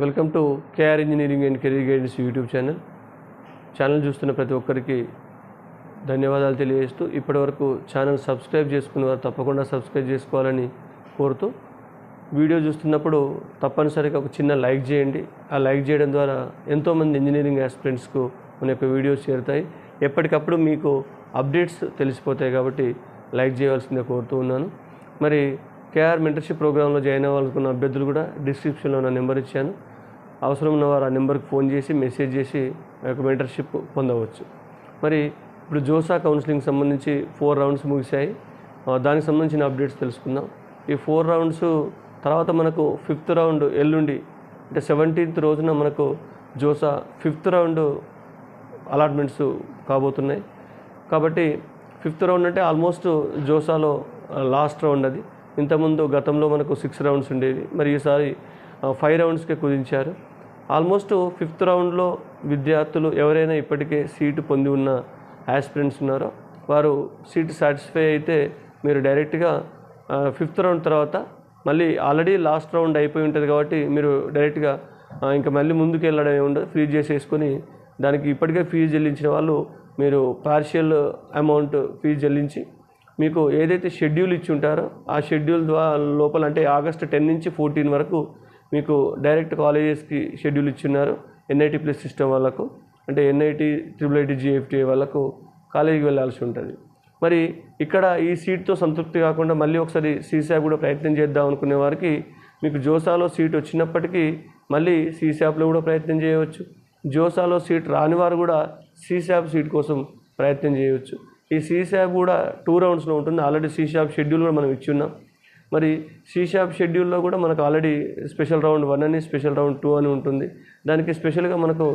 Welcome to KR engineering and career guidance YouTube channel. Channel చూస్తున్న ప్రతి ఒక్కరికి ధన్యవాదాలు తెలియజేస్తూ ఇప్పటివరకు ఛానల్ సబ్స్క్రైబ్ చేసుకున్న వారు తప్పకుండా సబ్స్క్రైబ్ చేసుకోవాలని కోరుతూ వీడియో చూస్తున్నప్పుడు తప్పనిసరిగా ఒక చిన్న లైక్ చేయండి. ఆ లైక్ చేయడం ద్వారా ఎంతోమంది ఇంజనీరింగ్ ఆస్పిరెంట్స్కు మన యొక్క వీడియోస్ చేరుతాయి. ఎప్పటికప్పుడు మీకు అప్డేట్స్ తెలిసిపోతాయి కాబట్టి లైక్ చేయవలసిందే కోరుతూ ఉన్నాను. మరి కేఆర్ మెంటర్షిప్ ప్రోగ్రాంలో జాయిన్ అవ్వాలనుకున్న అభ్యర్థులు కూడా డిస్క్రిప్షన్లో నా నెంబర్ ఇచ్చాను. అవసరం ఉన్నవారు ఆ నెంబర్కి ఫోన్ చేసి మెసేజ్ చేసి ఆ యొక్క మెంటర్షిప్ పొందవచ్చు. మరి ఇప్పుడు జోసా కౌన్సిలింగ్ సంబంధించి ఫోర్ రౌండ్స్ ముగిశాయి. దానికి సంబంధించిన అప్డేట్స్ తెలుసుకుందాం. ఈ ఫోర్ రౌండ్స్ తర్వాత మనకు ఫిఫ్త్ రౌండ్ ఎల్లుండి అంటే సెవెంటీన్త్ రోజున మనకు జోసా ఫిఫ్త్ రౌండ్ అలాట్మెంట్స్ కాబోతున్నాయి. కాబట్టి ఫిఫ్త్ రౌండ్ అంటే ఆల్మోస్ట్ జోసాలో లాస్ట్ రౌండ్ అది. ఇంతకుముందు గతంలో మనకు సిక్స్ రౌండ్స్ ఉండేవి. మరి ఈసారి ఫైవ్ రౌండ్స్కే కుదించారు. ఆల్మోస్ట్ ఫిఫ్త్ రౌండ్లో విద్యార్థులు ఎవరైనా ఇప్పటికే సీటు పొంది ఉన్న యాస్పిరెంట్స్ ఉన్నారో వారు సీట్ సాటిస్ఫై అయితే మీరు డైరెక్ట్గా ఫిఫ్త్ రౌండ్ తర్వాత మళ్ళీ ఆల్రెడీ లాస్ట్ రౌండ్ అయిపోయి ఉంటుంది కాబట్టి మీరు డైరెక్ట్గా ఇంకా మళ్ళీ ముందుకు వెళ్ళడం ఉండదు. ఫ్రీజ్ చేసేసుకొని దానికి ఇప్పటికే ఫీజు చెల్లించిన వాళ్ళు మీరు పార్షియల్ అమౌంట్ ఫీజు చెల్లించి మీకు ఏదైతే షెడ్యూల్ ఇచ్చి ఉంటారో ఆ షెడ్యూల్ ద్వారా లోపల అంటే ఆగస్ట్ టెన్ నుంచి ఫోర్టీన్ వరకు మీకు డైరెక్ట్ కాలేజెస్కి షెడ్యూల్ ఇచ్చిన్నారు ఎన్ఐటి ప్లస్ సిస్టమ్ వాళ్ళకు అంటే ఎన్ఐటి ట్రిపుల్ ఐటీ జిఎఫ్టీ వాళ్ళకు కాలేజీకి వెళ్ళాల్సి ఉంటుంది. మరి ఇక్కడ ఈ సీట్తో సంతృప్తి కాకుండా మళ్ళీ ఒకసారి సీసాప్ కూడా ప్రయత్నం చేద్దాం అనుకునే వారికి మీకు జోసాలో సీట్ వచ్చినప్పటికీ మళ్ళీ సీసాప్లో కూడా ప్రయత్నం చేయవచ్చు. జోసాలో సీట్ రాని వారు కూడా సీసాప్ సీట్ కోసం ప్రయత్నం చేయవచ్చు. ఈ సీషాప్ కూడా టూ రౌండ్స్లో ఉంటుంది. ఆల్రెడీ సీషాప్ షెడ్యూల్ కూడా మనం ఇచ్చి ఉన్నాం. మరి సీషాప్ షెడ్యూల్లో కూడా మనకు ఆల్రెడీ స్పెషల్ రౌండ్ వన్ అని స్పెషల్ రౌండ్ టూ అని ఉంటుంది. దానికి స్పెషల్గా మనకు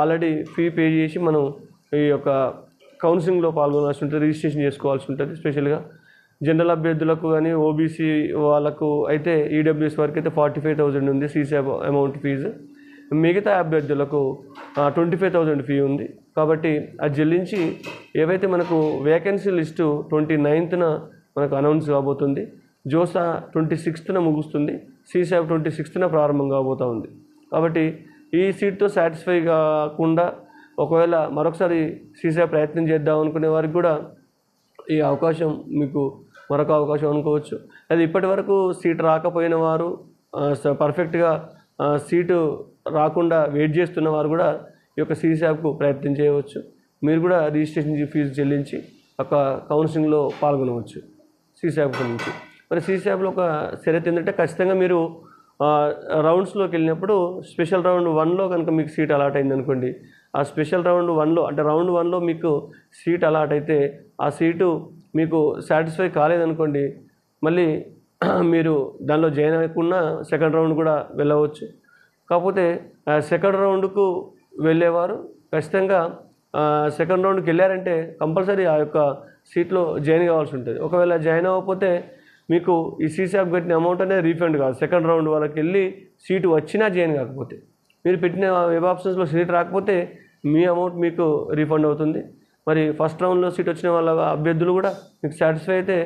ఆల్రెడీ ఫీ పే చేసి మనం ఈ యొక్క కౌన్సిలింగ్లో పాల్గొనాల్సి ఉంటుంది రిజిస్ట్రేషన్ చేసుకోవాల్సి ఉంటుంది స్పెషల్గా. జనరల్ అభ్యర్థులకు కానీ ఓబీసీ వాళ్ళకు అయితే ఈడబ్ల్యూఎస్ వరకు అయితే ఫార్టీ ఫైవ్ థౌజండ్ ఉంది సీసీ అమౌంట్ ఫీజు. మిగతా అభ్యర్థులకు ట్వంటీ ఫైవ్ థౌజండ్ ఫీ ఉంది. కాబట్టి అది చెల్లించి ఏవైతే మనకు వేకెన్సీ లిస్టు ట్వంటీ నైన్త్న మనకు అనౌన్స్ కాబోతుంది జోసా ట్వంటీ సిక్స్త్న ముగుస్తుంది సీసాబ్ ట్వంటీ సిక్స్త్న ప్రారంభం కాబోతూ ఉంది. కాబట్టి ఈ సీట్తో సాటిస్ఫై కాకుండా ఒకవేళ మరొకసారి సీసా ప్రయత్నం చేద్దాం అనుకునే వారికి కూడా ఈ అవకాశం మీకు మరొక అవకాశం అనుకోవచ్చు. అది ఇప్పటి వరకు సీట్ రాకపోయిన వారు పర్ఫెక్ట్గా సీటు రాకుండా వెయిట్ చేస్తున్న వారు కూడా ఈ యొక్క సీసాప్కు ప్రయత్నం చేయవచ్చు. మీరు కూడా రిజిస్ట్రేషన్ ఫీజు చెల్లించి ఒక కౌన్సిలింగ్లో పాల్గొనవచ్చు సీసాప్ నుంచి మరి సీసాప్లో ఒక షరత్ ఏంటంటే ఖచ్చితంగా మీరు రౌండ్స్లోకి వెళ్ళినప్పుడు స్పెషల్ రౌండ్ వన్లో కనుక మీకు సీట్ అలాట్ అయింది అనుకోండి ఆ స్పెషల్ రౌండ్ వన్లో అంటే రౌండ్ వన్లో మీకు సీట్ అలాట్ అయితే ఆ సీటు మీకు సాటిస్ఫై కాలేదనుకోండి మళ్ళీ మీరు దానిలో జాయిన్ అవ్వకుండా సెకండ్ రౌండ్ కూడా వెళ్ళవచ్చు. కాకపోతే సెకండ్ రౌండ్కు వెళ్ళేవారు ఖచ్చితంగా సెకండ్ రౌండ్కి వెళ్ళారంటే కంపల్సరీ ఆ యొక్క సీట్లో జాయిన్ కావాల్సి ఉంటుంది. ఒకవేళ జాయిన్ అవ్వకపోతే మీకు ఈ సీసాప్ కట్టిన అమౌంట్ అనేది రీఫండ్ కాదు. సెకండ్ రౌండ్ వాళ్ళకి వెళ్ళి సీటు వచ్చినా జాయిన్ కాకపోతే. మీరు పెట్టిన వెబ్ ఆప్షన్స్లో సీట్ రాకపోతే మీ అమౌంట్ మీకు రీఫండ్ అవుతుంది. మరి ఫస్ట్ రౌండ్లో సీట్ వచ్చిన వాళ్ళ అభ్యర్థులు కూడా మీకు సాటిస్ఫై అయితే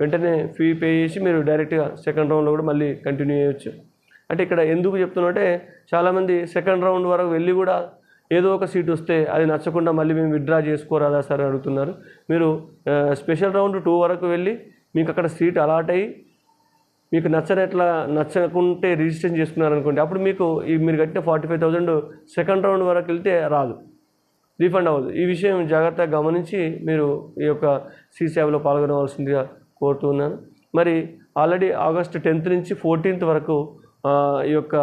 వెంటనే ఫీ పే చేసి మీరు డైరెక్ట్గా సెకండ్ రౌండ్లో కూడా మళ్ళీ కంటిన్యూ చేయొచ్చు. అంటే ఇక్కడ ఎందుకు చెప్తున్నా చాలామంది సెకండ్ రౌండ్ వరకు వెళ్ళి కూడా ఏదో ఒక సీట్ వస్తే అది నచ్చకుండా మళ్ళీ మేము విత్డ్రా చేసుకోరాదా సార్ అడుగుతున్నారు. మీరు స్పెషల్ రౌండ్ టూ వరకు వెళ్ళి మీకు అక్కడ సీట్ అలాట్ అయ్యి మీకు నచ్చనట్లా నచ్చకుంటే రిజిస్ట్రేషన్ చేసుకున్నారనుకోండి అప్పుడు మీకు ఈ మీరు కట్టిన forty five thousand second round వరకు వెళ్తే రాదు. రీఫండ్ అవ్వదు. ఈ విషయం జాగ్రత్తగా గమనించి మీరు ఈ యొక్క సీ సేవలో పాల్గొనవలసిందిగా కోరుతున్నాను మరి ఆల్రెడీ ఆగస్ట్ టెన్త్ నుంచి ఫోర్టీన్త్ వరకు ఈ యొక్క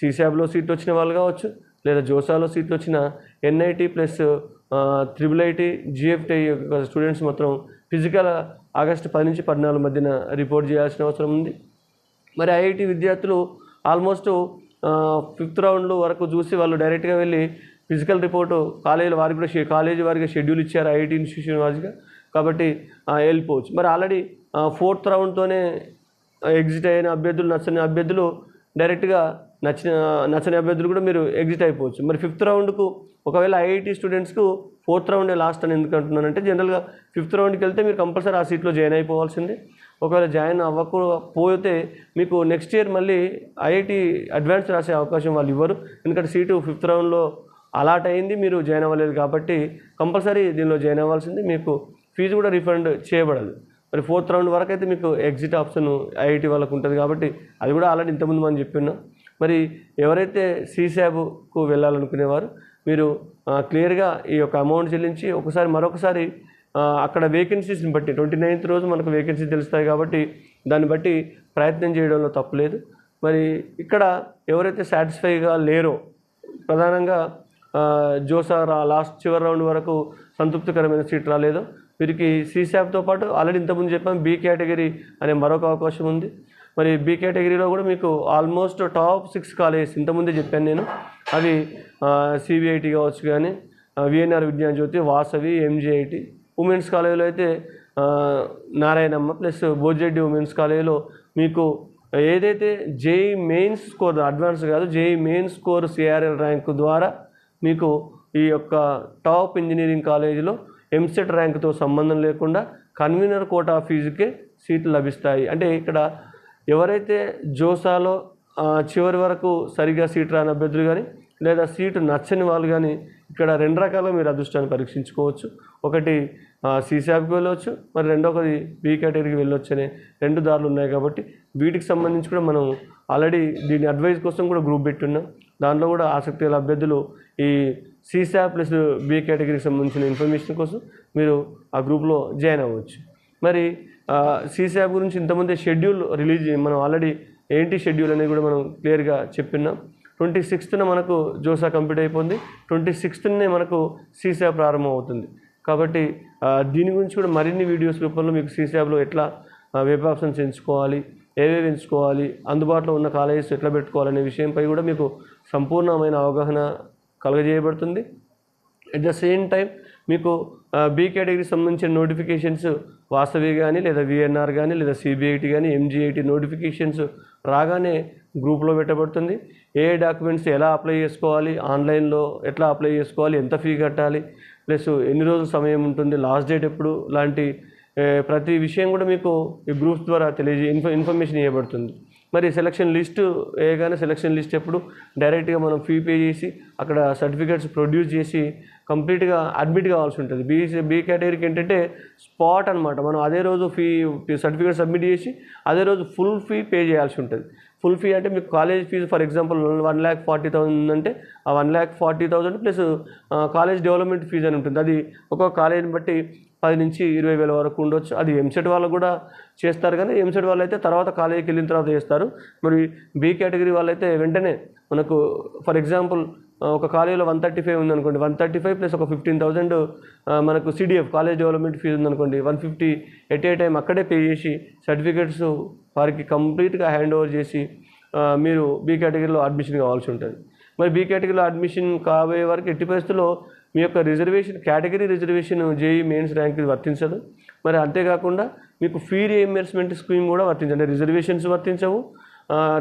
సీసాబ్లో సీట్లు వచ్చిన వాళ్ళు కావచ్చు లేదా జోసాలో సీట్లు వచ్చిన NIT plus triple IT GFT యొక్క స్టూడెంట్స్ మాత్రం ఫిజికల్ ఆగస్టు పది నుంచి పద్నాలుగు మధ్యన రిపోర్ట్ చేయాల్సిన అవసరం ఉంది. మరి ఐఐటి విద్యార్థులు ఆల్మోస్ట్ ఫిఫ్త్ రౌండ్ వరకు చూసి వాళ్ళు డైరెక్ట్గా వెళ్ళి ఫిజికల్ రిపోర్టు కాలేజీల వారికి కూడా కాలేజీ వారికి షెడ్యూల్ ఇచ్చారు ఐఐటి ఇన్స్టిట్యూషన్ వారిగా. కాబట్టి వెళ్ళిపోవచ్చు. మరి ఆల్రెడీ ఫోర్త్ రౌండ్తోనే ఎగ్జిట్ అయిన అభ్యర్థులు నచ్చని అభ్యర్థులు డైరెక్ట్గా నచ్చిన నచ్చని అభ్యర్థులు కూడా మీరు ఎగ్జిట్ అయిపోవచ్చు. మరి ఫిఫ్త్ రౌండ్కు ఒకవేళ ఐఐటి స్టూడెంట్స్కు ఫోర్త్ రౌండే లాస్ట్ అని ఎందుకు అంటున్నానంటే జనరల్గా ఫిఫ్త్ రౌండ్కి వెళ్తే మీరు కంపల్సరీ ఆ సీట్లో జాయిన్ అయిపోవాల్సిందే. ఒకవేళ జాయిన్ అవ్వకపోతే మీకు నెక్స్ట్ ఇయర్ మళ్ళీ ఐఐటి అడ్వాన్స్ రాసే అవకాశం వాళ్ళు ఇవ్వరు. ఎందుకంటే సీటు ఫిఫ్త్ రౌండ్లో అలాట్ అయింది మీరు జాయిన్ అవ్వలేదు కాబట్టి కంపల్సరీ దీనిలో జాయిన్ అవ్వాల్సింది. మీకు ఫీజు కూడా రిఫండ్ చేయబడదు. మరి ఫోర్త్ రౌండ్ వరకు అయితే మీకు ఎగ్జిట్ ఆప్షన్ ఐఐటి వాళ్ళకు ఉంటుంది కాబట్టి అది కూడా ఆల్రెడీ ఇంతకుముందు మనం చెప్పిన్నాం మరి ఎవరైతే సీశాబ్కు వెళ్ళాలనుకునేవారు మీరు క్లియర్గా ఈ యొక్క అమౌంట్ చెల్లించి ఒకసారి మరొకసారి అక్కడ వేకెన్సీస్ని బట్టి ట్వంటీ నైన్త్ రోజు మనకు వేకెన్సీ తెలుస్తాయి కాబట్టి దాన్ని బట్టి ప్రయత్నం చేయడంలో తప్పులేదు మరి ఇక్కడ ఎవరైతే సాటిస్ఫైగా లేరో ప్రధానంగా జోసా లాస్ట్ చివరి రౌండ్ వరకు సంతృప్తికరమైన సీట్ రాలేదో వీరికి సీసాప్తో పాటు ఆల్రెడీ ఇంతకుముందు చెప్పాం బి కేటగిరీ అనే మరొక అవకాశం ఉంది. మరి బి కేటగిరీలో కూడా మీకు ఆల్మోస్ట్ టాప్ సిక్స్ కాలేజెస్ ఇంతకుముందే చెప్పాను నేను. అవి సిబిఐటి కావచ్చు కానీ VNR Vidyajyothi Vasavi MGIT women's కాలేజీలో అయితే నారాయణమ్మ ప్లస్ బోజెడ్డి ఉమెన్స్ కాలేజీలో మీకు ఏదైతే జేఈ మెయిన్ స్కోర్ అడ్వాన్స్ కాదు JEE main score CRL rank ద్వారా మీకు ఈ యొక్క టాప్ ఇంజనీరింగ్ కాలేజీలో ఎంసెట్ ర్యాంకుతో సంబంధం లేకుండా కన్వీనర్ కోటా ఫీజుకే సీట్లు లభిస్తాయి. అంటే ఇక్కడ ఎవరైతే జోసాలో చివరి వరకు సరిగా సీట్ రాని అభ్యర్థులు కానీ లేదా సీటు నచ్చని వాళ్ళు కానీ ఇక్కడ రెండు రకాల మీరు అదృష్టాన్ని పరీక్షించుకోవచ్చు. ఒకటి సీసాబ్కి వెళ్ళవచ్చు మరి రెండొకటి బీ కేటగిరీకి వెళ్ళొచ్చు అనే రెండు దారులు ఉన్నాయి కాబట్టి వీటికి సంబంధించి కూడా మనం ఆల్రెడీ దీని అడ్వైజ్ కోసం కూడా గ్రూప్ పెట్టున్నాం దాంట్లో కూడా ఆసక్తి గల అభ్యర్థులు ఈ సీసా ప్లస్ బీ కేటగిరీకి సంబంధించిన ఇన్ఫర్మేషన్ కోసం మీరు ఆ గ్రూప్లో జాయిన్ అవ్వచ్చు. మరి సీసాప్ గురించి ఇంతకుముందే షెడ్యూల్ రిలీజ్ మనం ఆల్రెడీ ఏంటి షెడ్యూల్ అనేది కూడా మనం క్లియర్గా చెప్పినాం ట్వంటీ సిక్స్త్న మనకు జోసా కంప్లీట్ అయిపోయింది. ట్వంటీ సిక్స్త్నే మనకు సీసాప్ ప్రారంభం అవుతుంది. కాబట్టి దీని గురించి కూడా మరిన్ని వీడియోస్ రూపంలో మీకు సీసాప్లో ఎట్లా వెబ్ ఆప్షన్స్ ఎంచుకోవాలి ఏవేవి ఎంచుకోవాలి అందుబాటులో ఉన్న కాలేజెస్ ఎట్లా పెట్టుకోవాలనే విషయంపై కూడా మీకు సంపూర్ణమైన అవగాహన కలుగజేయబడుతుంది. అట్ ద సేమ్ టైం మీకు బీ కేటగిరీకి సంబంధించిన నోటిఫికేషన్స్ వాసవి కానీ లేదా విఎన్ఆర్ కానీ లేదా సిబిఐటి కానీ ఎంజిఐటి నోటిఫికేషన్స్ రాగానే గ్రూప్లో పెట్టబడుతుంది. ఏ డాక్యుమెంట్స్ ఎలా అప్లై చేసుకోవాలి ఆన్లైన్లో ఎట్లా అప్లై చేసుకోవాలి ఎంత ఫీ కట్టాలి ప్లస్ ఎన్ని రోజులు సమయం ఉంటుంది లాస్ట్ డేట్ ఎప్పుడు లాంటి ప్రతి విషయం కూడా మీకు ఈ గ్రూప్స్ ద్వారా తెలియజే ఇన్ఫ ఇన్ఫర్మేషన్ ఇవ్వబడుతుంది. మరి సెలక్షన్ లిస్టు వేయగానే సెలక్షన్ లిస్ట్ ఎప్పుడు డైరెక్ట్గా మనం ఫీ పే చేసి అక్కడ సర్టిఫికేట్స్ ప్రొడ్యూస్ చేసి కంప్లీట్గా అడ్మిట్ కావాల్సి ఉంటుంది. బీ బీ కేటగిరీకి ఏంటంటే స్పాట్ అనమాట మనం అదే రోజు ఫీ సర్టిఫికేట్ సబ్మిట్ చేసి అదే రోజు ఫుల్ ఫీ పే చేయాల్సి ఉంటుంది. ఫుల్ ఫీ అంటే మీకు college fee for example one lakh forty thousand అంటే ఆ one lakh forty thousand plus college development fee అని ఉంటుంది. అది ఒక్కొక్క కాలేజీని బట్టి పది నుంచి ఇరవై వేల వరకు ఉండొచ్చు. అది ఎంసెట్ వాళ్ళు కూడా చేస్తారు కానీ ఎంసెట్ వాళ్ళు అయితే తర్వాత కాలేజీకి వెళ్ళిన తర్వాత చేస్తారు. మరి బీ కేటగిరీ వాళ్ళైతే వెంటనే మనకు ఫర్ ఎగ్జాంపుల్ ఒక కాలేజీలో వన్ థర్టీ ఫైవ్ ఉందనుకోండి. వన్ థర్టీ ఫైవ్ ప్లస్ ఒక ఫిఫ్టీన్ థౌసండ్ మనకు సిడిఎఫ్ కాలేజ్ డెవలప్మెంట్ ఫీజు ఉందనుకోండి. One fifty at a time అక్కడే పే చేసి సర్టిఫికేట్స్ వారికి కంప్లీట్గా హ్యాండ్ ఓవర్ చేసి మీరు బీ కేటగిరీలో అడ్మిషన్ కావాల్సి ఉంటుంది. మరి బీ కేటగిరీలో అడ్మిషన్ కాబోయే వరకు ఎట్టి పరిస్థితుల్లో మీ యొక్క reservation category reservation JEE mains rank వర్తించదు. మరి అంతేకాకుండా మీకు ఫీ రియంబర్స్మెంట్ స్కీమ్ కూడా వర్తించదు. రిజర్వేషన్స్ వర్తించవు.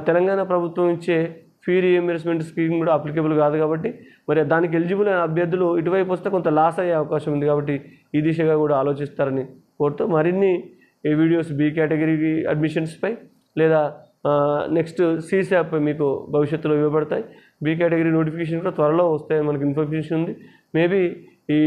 తెలంగాణ ప్రభుత్వం ఇచ్చే ఫీ రీఎంబర్స్మెంట్ స్కీమ్ కూడా అప్లికబుల్ కాదు కాబట్టి మరి దానికి ఎలిజిబుల్ అయిన అభ్యర్థులు ఇటువైపు వస్తే కొంత లాస్ అయ్యే అవకాశం ఉంది కాబట్టి ఈ దిశగా కూడా ఆలోచిస్తారని కోరుతూ మరిన్ని ఈ వీడియోస్ బీ కేటగిరీ అడ్మిషన్స్పై లేదా నెక్స్ట్ సీసాప్ మీకు భవిష్యత్తులో ఇవ్వబడతాయి. బీ కేటగిరీ నోటిఫికేషన్ కూడా త్వరలో వస్తాయని మనకి ఇన్ఫర్మేషన్ ఉంది. మేబీ